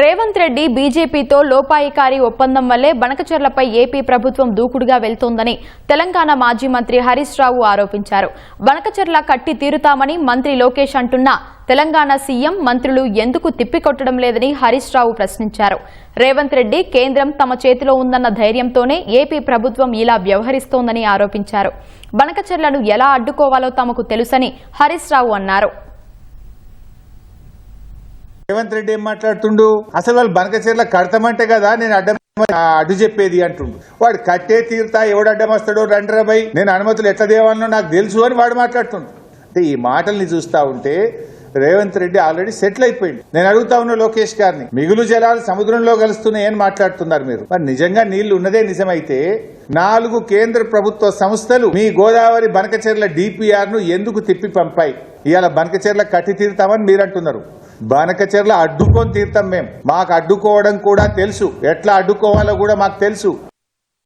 రేవంత్ రెడ్డి బీజేపీతో లోపాయికారి ఒప్పందం వల్లే బనకచర్లపై ఏపీ ప్రభుత్వం దూకుడుగా వెళ్తోందని తెలంగాణ మాజీ మంత్రి హరీష్ రావు ఆరోపించారు. బనకచర్ల కట్టి తీరుతామని మంత్రి లోకేష్ అంటున్నా తెలంగాణ సీఎం మంత్రులు ఎందుకు తిప్పికొట్టడం లేదని హరీష్ రావు ప్రశ్నించారు. రేవంత్ రెడ్డి కేంద్రం తమ చేతిలో ఉందన్న ధైర్యంతోనే ఏపీ ప్రభుత్వం ఇలా వ్యవహరిస్తోందని ఆరోపించారు. బనకచర్లను ఎలా అడ్డుకోవాలో తమకు తెలుసని హరీష్ రావు అన్నారు. రేవంత్ రెడ్డి ఏం మాట్లాడుతుండు? అసలు వాళ్ళు బనకచీరల కడతామంటే కదా నేను అడ్డం అడ్డు చెప్పేది అంటుండు. వాడు కట్టే తీరుతా ఎవడు అడ్డం వస్తాడో రండ్రా నేను అనుమతులు ఎట్లా దేవాలనో నాకు తెలుసు అని వాడు మాట్లాడుతుండు. అంటే ఈ మాటల్ని చూస్తా ఉంటే రేవంత్ రెడ్డి ఆల్రెడీ సెటిల్ అయిపోయింది నేను అడుగుతా ఉన్న లోకేష్ గారిని మిగులు జలాలు సముద్రంలో కలుస్తున్నాయి ఏం మాట్లాడుతున్నారు మీరు? మరి నిజంగా నీళ్ళు ఉన్నదే నిజమైతే నాలుగు కేంద్ర ప్రభుత్వ సంస్థలు మీ గోదావరి బనకచెర్ల డిపిఆర్ను ఎందుకు తిప్పి పంపాయి? ఇవాళ బనకచెర్ల కట్టి తీరుతామని మీరు అంటున్నారు బనకచెర్ల అడ్డుకొని తీరుతాం మేము మాకు అడ్డుకోవడం కూడా తెలుసు. ఎట్లా అడ్డుకోవాలో కూడా మాకు తెలుసు.